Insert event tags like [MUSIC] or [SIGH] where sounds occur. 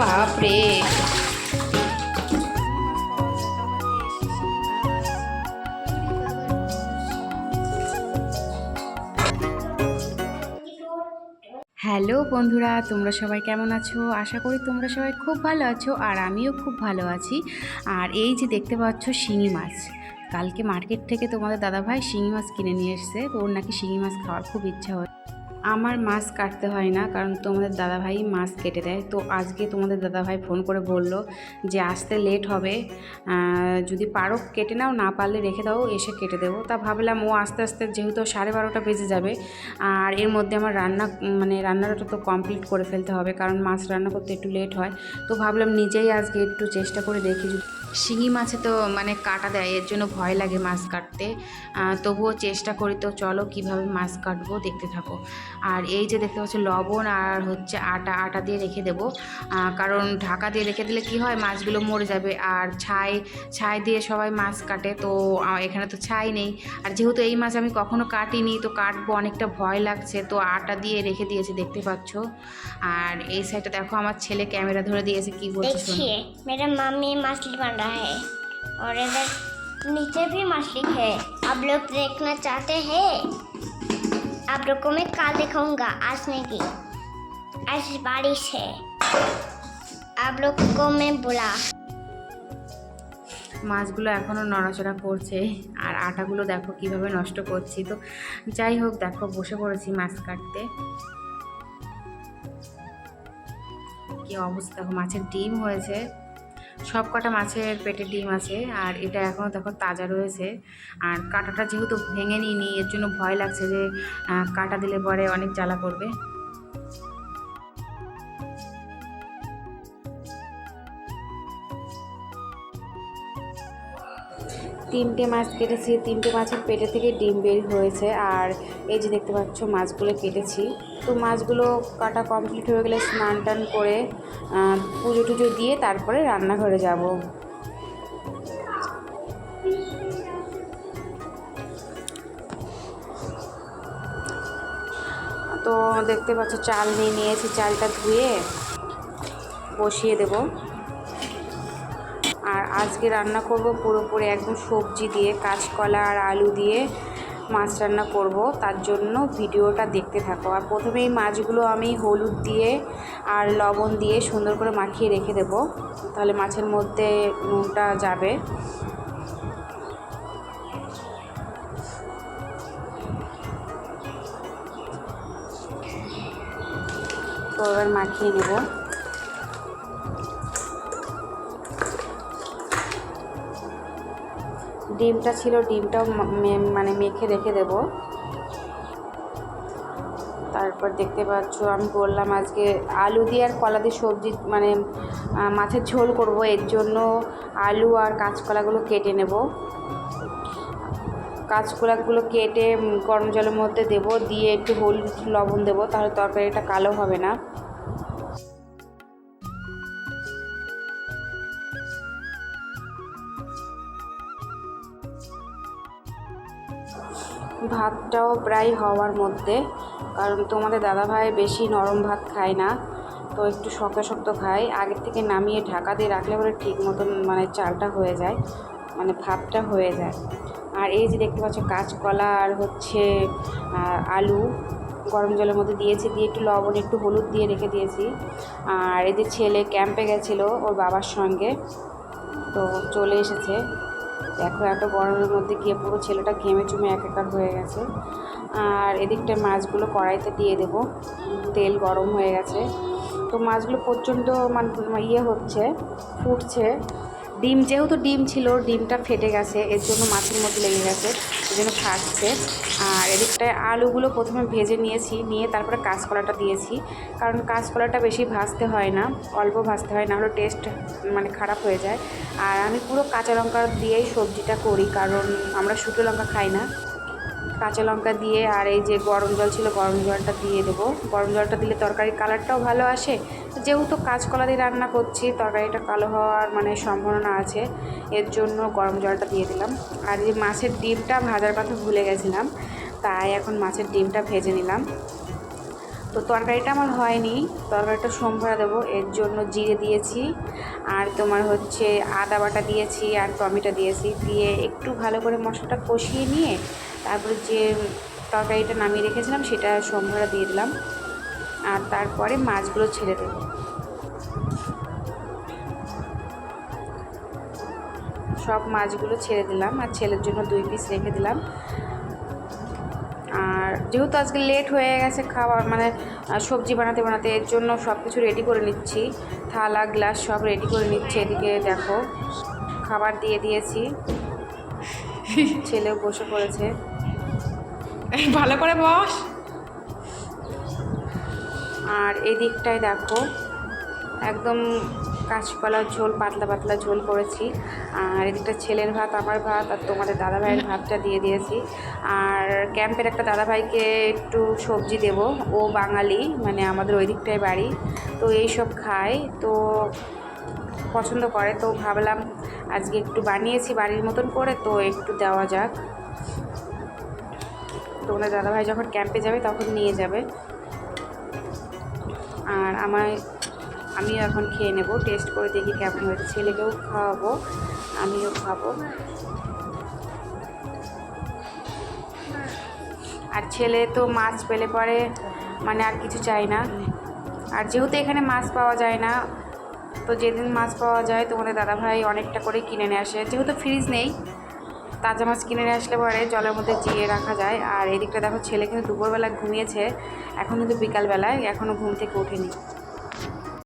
বাপরে। হ্যালো বন্ধুরা, তোমরা সবাই কেমন আছো? আশা করি তোমরা সবাই খুব ভালো আছো আর আমিও খুব ভালো আছি। আর এই যে দেখতে পাচ্ছ শিঙি মাছ। কালকে মার্কেট থেকে তোমাদের দাদাভাই শিঙি মাছ কিনে নিয়ে এসছে। ওর নাকি শিঙি মাছ খাওয়ার খুব ইচ্ছা হয় আমার মাছ কাটতে হয় না, কারণ তোমাদের দাদাভাই মাছ কেটে দেয়। তো আজকে তোমাদের দাদাভাই ফোন করে বলল যে, আসতে লেট হবে। যদি পারো কেটে নাও, না পারলে রেখে দাও, এসে কেটে দেবো। তা ভাবলাম ও আস্তে আস্তে যেহেতু সাড়ে বারোটা বেজে যাবে, আর এর মধ্যে আমার রান্না মানে রান্নাটা তো কমপ্লিট করে ফেলতে হবে, কারণ মাছ রান্না করতে একটু লেট হয়। তো ভাবলাম নিজেই আজকে একটু চেষ্টা করে দেখি শিঙি মাছে তো মানে কাটা দেয়, এর জন্য ভয় লাগে মাছ কাটতে। তবুও চেষ্টা করি, তো চলো কীভাবে মাছ কাটবো, দেখতে থাকো। আর এই যে দেখতে পাচ্ছ লবণ আর হচ্ছে আটা আটা দিয়ে রেখে দেবো আহ, কারণ ঢাকা দিয়ে রেখে দিলে কি হয় মাছগুলো মরে যাবে আর ছাই ছাই দিয়ে সবাই মাছ কাটে তো আহ, এখানে তো ছাই নেই আর যেহেতু এই মাছ আমি কখনো কাটিনি তো কাটবো অনেকটা ভয় লাগছে তো আটা দিয়ে রেখে দিয়েছি দেখতে পাচ্ছ আর এই সাইডটা দেখো আমার ছেলে ক্যামেরা ধরে দিয়েছে কি বলছে শোনো देखिए मेरा मम्मी मछली बन रहा है और इधर नीचे भी मछली है आप लोग देखना चाहते हैं आप लोग को मैं कल दिखाऊंगा आज नहीं की आज बारिश है आप लोग को मैं बुला মাছগুলো এখনও নড়াচড়া করছে আর আটাগুলো দেখো কিভাবে নষ্ট করছি তো যাই হোক দেখো বসে পড়েছি মাছ কাটতে কি অবস্থা দেখো মাছের ডিম হয়েছে সব কটা মাছের পেটে ডিম আছে, আর এটা এখনও দেখো তাজা রয়েছে। আর কাঁটাটা যেহেতু ভেঙে নিইনি এর জন্য ভয় লাগছে যে কাঁটা দিলে পরে অনেক জ্বালা করবে। তিনটে মাছ কেটেছি, তিনটে মাছের পেটে থেকে ডিম বের হয়েছে, আর এই যে দেখতে পাচ্ছ মাছগুলো কেটেছি। তো মাছগুলো কাটা কমপ্লিট হয়ে গেলে স্নান টান করে পুজো টুজো দিয়ে তারপরে রান্নাঘরে যাব। তো দেখতে পাচ্ছ, চাল নিয়ে নিয়েছি, চালটা ধুয়ে বসিয়ে দেবো। আর আজকে রান্না করব পুরোপুরি একদম সবজি দিয়ে, কাঁচকলা আর আলু দিয়ে। মাছ রান্না করব, তার জন্য ভিডিওটা দেখতে থাকো। আর প্রথমে এই মাছগুলো আমি হলুদ দিয়ে আর লবণ দিয়ে সুন্দর করে মাখিয়ে রেখে দেব, তাহলে মাছের মধ্যে নুনটা যাবে। তো এবার মাখিয়ে নেব। ডিমটা ছিল, ডিমটাও মানে মেখে রেখে দেব। তারপর দেখতে পাচ্ছ, আমি বললাম আজকে আলু দিয়ে আর কলা দিয়ে সবজি মানে মাছের ঝোল করব। এর জন্য আলু আর কাঁচকলাগুলো কেটে নেব। কাঁচকলাগুলো কেটে গরম জলের মধ্যে দেব, দিয়ে একটু হলুদ লবণ দেবো, তাহলে তরকারিটা কালো হবে না। ভাতটাও প্রায় হওয়ার মধ্যে, কারণ তোমাদের দাদাভাই বেশি নরম ভাত খায় না, তো একটু শক্ত শক্ত খায়। আগের থেকে নামিয়ে ঢাকা দিয়ে রাখলে পরে ঠিক মতন মানে চালটা হয়ে যায় মানে ভাতটা হয়ে যায়। আর এই যে দেখতে পাচ্ছ কাঁচকলা আর হচ্ছে আলু, গরম জলের মধ্যে দিয়েছি, দিয়ে একটু লবণ, একটু হলুদ দিয়ে রেখে দিয়েছি। আর এদের ছেলে ক্যাম্পে গেছিল ওর বাবার সঙ্গে, তো চলে এসেছে। দেখো, এত গরমের মধ্যে গিয়ে পুরো ছেলেটা ঘেমে চুমে একাকার হয়ে গেছে। আর এদিকটা মাছগুলো কড়াইতে দিয়ে দেব। তেল গরম হয়ে গেছে। তো মাছগুলো প্রচণ্ড মানে ইয়ে হচ্ছে, ফুটছে। ডিম, যেহেতু ডিম ছিল, ডিমটা ফেটে গেছে, এর জন্য মাছের মধ্যে লেগে গেছে, এই জন্য ফাটছে। আর এদিকটায় আলুগুলো প্রথমে ভেজে নিয়েছি, নিয়ে তারপরে কাঁচকলাটা দিয়েছি, কারণ কাঁচকলাটা বেশি ভাজতে হয় না, অল্প ভাজতে হয় না হলে টেস্ট মানে খারাপ হয়ে যায়। আর আমি পুরো কাঁচা লঙ্কা দিয়েই সবজিটা করি, কারণ আমরা শুকনো লঙ্কা খাই না। কাঁচা লঙ্কা দিয়ে আর এই যে গরম জল ছিল, গরম জলটা দিয়ে দেবো। গরম জলটা দিলে তরকারির কালারটাও ভালো আসে। যেহেতু কাঁচকলা দিয়ে রান্না করছি, তরকারিটা কালো হওয়ার মানে সম্ভাবনা আছে, এর জন্য গরম জলটা দিয়ে দিলাম। আর এই মাছের ডিমটা ভাজার কথা ভুলে গেছিলাম, তাই এখন মাছের ডিমটা ভেজে নিলাম। তো তো তরকারিটা আমার হয়নি, তরকারিটা সোমবার দেবো, এর জন্য জিরে দিয়েছি, আর তোমার হচ্ছে আদা বাটা দিয়েছি আর টমেটো দিয়েছি, দিয়ে একটু ভালো করে মশলাটা কষিয়ে নিয়ে তারপরে যে তরকারিটা নামিয়ে রেখেছিলাম, সেটা সোমবার দিয়ে দিলাম। আর তারপরে মাছগুলো ছেড়ে দেবো। সব মাছগুলো ছেড়ে দিলাম। আর ছেলের জন্য দুই পিস রেখে দিলাম। আর যেহেতু আজকে লেট হয়ে গেছে খাবার মানে সবজি বানাতে বানাতে, এর জন্য সব কিছু রেডি করে নিচ্ছি। থালা গ্লাস সব রেডি করে নিচ্ছি। এদিকে দেখো, খাবার দিয়ে দিয়েছি। ছেলেও বসে পড়েছে। [LAUGHS] ভালো করে বস। আর এই দিকটায় দেখো একদম কাঁচকলার ঝোল পাতলা পাতলা ঝোল করেছি। আর এদিকটা ছেলের ভাত আমার ভাত আর তোমাদের দাদা ভাইয়ের [LAUGHS] ভাতটা দিয়ে দিয়েছি। আর ক্যাম্পের একটা দাদা ভাইকে একটু সবজি দেব। ও বাঙালি মানে আমাদের ওই দিকটায় বাড়ি। তো এই সব খায় তো পছন্দ করে। তো ভাবলাম আজকে একটু বানিয়েছি বাড়ির মতন করে তো একটু দেওয়া যাক। তোমাদের দাদাভাই যখন ক্যাম্পে যাবে তখন নিয়ে যাবে। আর আমায়, আমিও এখন খেয়ে নেব, টেস্ট করে দেখি কেমন হয়েছে। ছেলেকেও খাওয়াবো, আমিও খাব। আর ছেলে তো মাছ পেলে পরে মানে আর কিছু চাই না। আর যেহেতু এখানে মাছ পাওয়া যায় না, তো যেদিন মাছ পাওয়া যায় তোমাদের দাদাভাই অনেকটা করে কিনে নিয়ে আসে। যেহেতু ফ্রিজ নেই তাজা মাছ কিনে নিয়ে আসলে পরে জলের মধ্যে জিয়ে রাখা যায়। আর এদিকটা দেখো, ছেলে কিন্তু দুপুরবেলা ঘুমিয়েছে। এখন কিন্তু বিকালবেলায় এখনও ঘুম থেকে ওঠেনি।